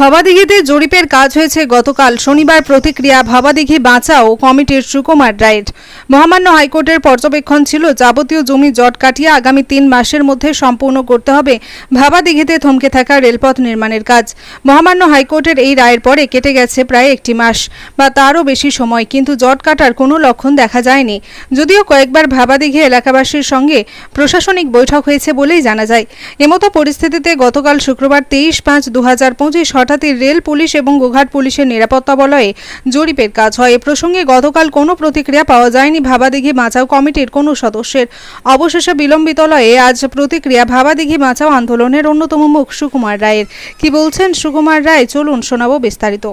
ভবাদিঘিতে জরিপের কাজ হয়েছে গতকাল শনিবার প্রতিক্রিয়া ভবাদিঘি বাঁচাও কমিটির সুকুমার রায়ের। মহামান্য হাইকোর্টের পর্যবেক্ষণ ছিল, যাবতীয় জমি জট কাটিয়ে আগামী তিন মাসের মধ্যে সম্পূর্ণ করতে হবে ভাবাদিঘিতে থমকে থাকা রেলপথ নির্মাণের কাজ। মহামান্য হাইকোর্টের এই রায়ের পরে কেটে গেছে প্রায় একটি মাস বা তারও বেশি সময়, কিন্তু জট কাটার কোনো লক্ষণ দেখা যায়নি। যদিও কয়েকবার ভাবাদিঘি এলাকাবাসীর সঙ্গে প্রশাসনিক বৈঠক হয়েছে বলেই জানা যায়। এমতো পরিস্থিতিতে গতকাল শুক্রবার তেইশ পাঁচ দু হাজার পঁচিশ হঠাৎই রেল পুলিশ এবং গোঘাট পুলিশের নিরাপত্তা বলয়ে জরিপের কাজ হয়। এ প্রসঙ্গে গতকাল কোনো প্রতিক্রিয়া পাওয়া যায়নি ভাবাদিঘি বাঁচাও কমিটির কোনো সদস্যের। অবশেষে বিলম্বিত লয়ে আজ প্রতিক্রিয়া ভাবাদিঘি বাঁচাও আন্দোলনের অন্যতম মুখ সুকুমার রায়ের। কি বলছেন সুকুমার রায়? চলুন শোনাবো বিস্তারিত।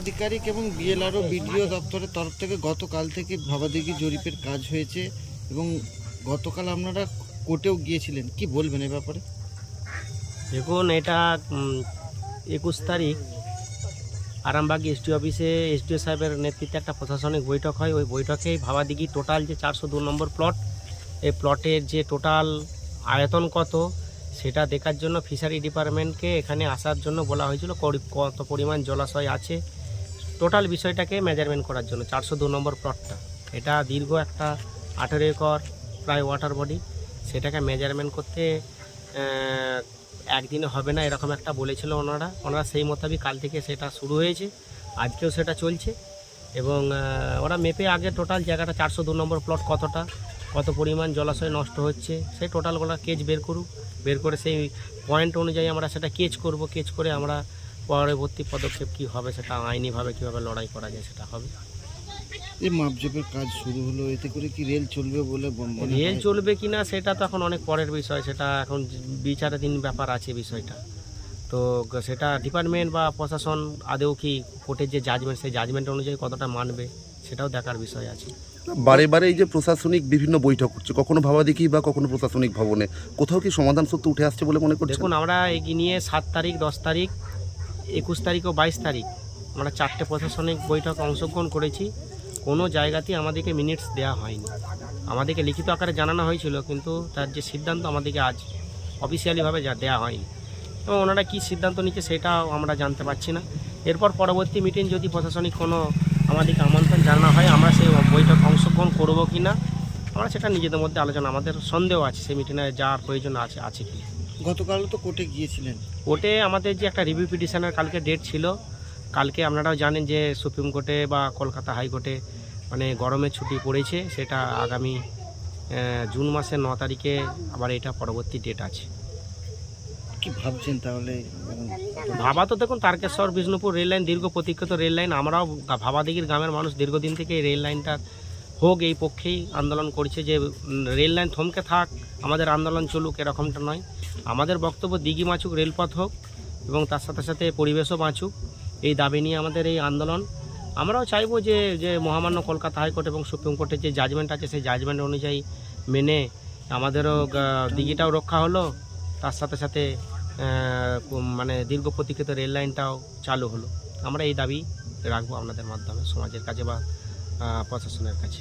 আধিকারিক এবং বিএলআরও বিডিও দপ্তরের তরফ থেকে গতকাল থেকে ভাবাদিঘি জরিপের কাজ হয়েছে এবং গতকাল আপনারা কোর্টেও গিয়েছিলেন। কি বলবেন এ ব্যাপারে? দেখুন এটা একুশ তারিখ আরামবাগ এসডি অফিসে এসডিও সাহেবের নেতৃত্বে একটা প্রশাসনিক বৈঠক হয়। ওই বৈঠকে ভাবাদিঘি টোটাল যে চারশো দু নম্বর প্লট, এই প্লটের যে টোটাল আয়তন কত, সেটা দেখার জন্য ফিশারি ডিপার্টমেন্টকে এখানে আসার জন্য বলা হয়েছিল কত পরিমাণ জলাশয় আছে। টোটাল বিষয়টাকে মেজারমেন্ট করার জন্য চারশো দু নম্বর প্লটটা। এটা দীর্ঘ একটা আঠেরো একর, প্রায় ওয়াটার বডি সেটাকে মেজারমেন্ট করতে একদিনে হবে না, এরকম একটা বলেছিল ওনারা। ওনারা সেই মোতাবেক কাল থেকে সেটা শুরু হয়েছে, আজকেও সেটা চলছে। এবং ওরা মেপে আগে টোটাল জায়গাটা চারশো দু নম্বর প্লট কতটা, কত পরিমাণ জলাশয় নষ্ট হচ্ছে, সেই টোটাল ওরা কেজ বের করুক। বের করে সেই পয়েন্ট অনুযায়ী আমরা সেটা কেচ করব। কেচ করে আমরা পরবর্তী পদক্ষেপ কী হবে সেটা আইনিভাবে, কীভাবে লড়াই করা যায় সেটা হবে। এই মাপজোপের কাজ শুরু হলো এতে করে কি রেল চলবে বলে রেল? চলবে কিনা সেটা তো এখন অনেক পরের বিষয় সেটা এখন বিচারাধীন ব্যাপার আছে বিষয়টা। তো সেটা ডিপার্টমেন্ট বা প্রশাসন আদেও কি কোর্টের যে জাজমেন্ট সেই জাজমেন্ট অনুযায়ী কতটা মানবে সেটাও দেখার বিষয় আছে। বারে বারে এই যে প্রশাসনিক বিভিন্ন বৈঠক হচ্ছে কখনো ভাবা দেখি বা কখনো প্রশাসনিক ভবনে কোথাও কি সমাধান সূত্র উঠে আসছে বলে মনে করছেন? দেখুন আমরা এগিয়ে নিয়ে সাত তারিখ দশ তারিখ একুশ তারিখ ও বাইশ তারিখ আমরা চারটে প্রশাসনিক বৈঠক অংশগ্রহণ করেছি। কোনো জায়গাতেই আমাদেরকে মিনিটস দেওয়া হয়নি। আমাদেরকে লিখিত আকারে জানানো হয়েছিল কিন্তু তার যে সিদ্ধান্ত আমাদেরকে আজ অফিসিয়ালিভাবে যা দেওয়া হয়নি। এবং ওনারা কী সিদ্ধান্ত নিচ্ছে সেটাও আমরা জানতে পারছি না। এরপর পরবর্তী মিটিং যদি প্রশাসনিক কোনো আমাদেরকে আমন্ত্রণ জানানো হয় আমরা সেই বৈঠক অংশগ্রহণ করব কি না আমরা সেটা নিজেদের মধ্যে আলোচনা আমাদের সন্দেহ আছে সেই মিটিংয়ে যাওয়ার প্রয়োজন আছে আছে কি গতকাল তো কোর্টে গিয়েছিলেন। কোর্টে আমাদের যে একটা রিভিউ পিটিশনের কালকে ডেট ছিল কালকে আপনারাও জানেন যে সুপ্রিম কোর্টে বা কলকাতা হাইকোর্টে মানে গরমের ছুটি পড়েছে সেটা আগামী জুন মাসের ন তারিখে আবার এটা পরবর্তী ডেট আছে। কি ভাবছেন তাহলে? ভাবা তো দেখুন তারকেশ্বর বিষ্ণুপুর রেল লাইন দীর্ঘ প্রতীক্ষিত রেল লাইন আমরাও ভাবাদিঘির গ্রামের মানুষ দীর্ঘদিন থেকে এই রেল লাইনটা হোক এই পক্ষেই আন্দোলন করছে যে রেল লাইন থমকে থাক আমাদের আন্দোলন চলুক এরকমটা নয়। আমাদের বক্তব্য দিঘি মাছুক রেলপথ হোক এবং তার সাথে সাথে পরিবেশও বাঁচুক। এই দাবি নিয়ে আমাদের এই আন্দোলন। আমরাও চাইব যে যে মহামান্য কলকাতা হাইকোর্ট এবং সুপ্রিম কোর্টের যে জাজমেন্ট আছে, সেই জাজমেন্ট অনুযায়ী মেনে আমাদেরও দিঘিটাও রক্ষা হলো। তার সাথে সাথে মানে দীর্ঘ প্রতীক্ষিত রেল লাইনটাও চালু হলো। আমরা এই দাবি রাখব আপনাদের মাধ্যমে, সমাজের কাছে বা প্রশাসনের কাছে।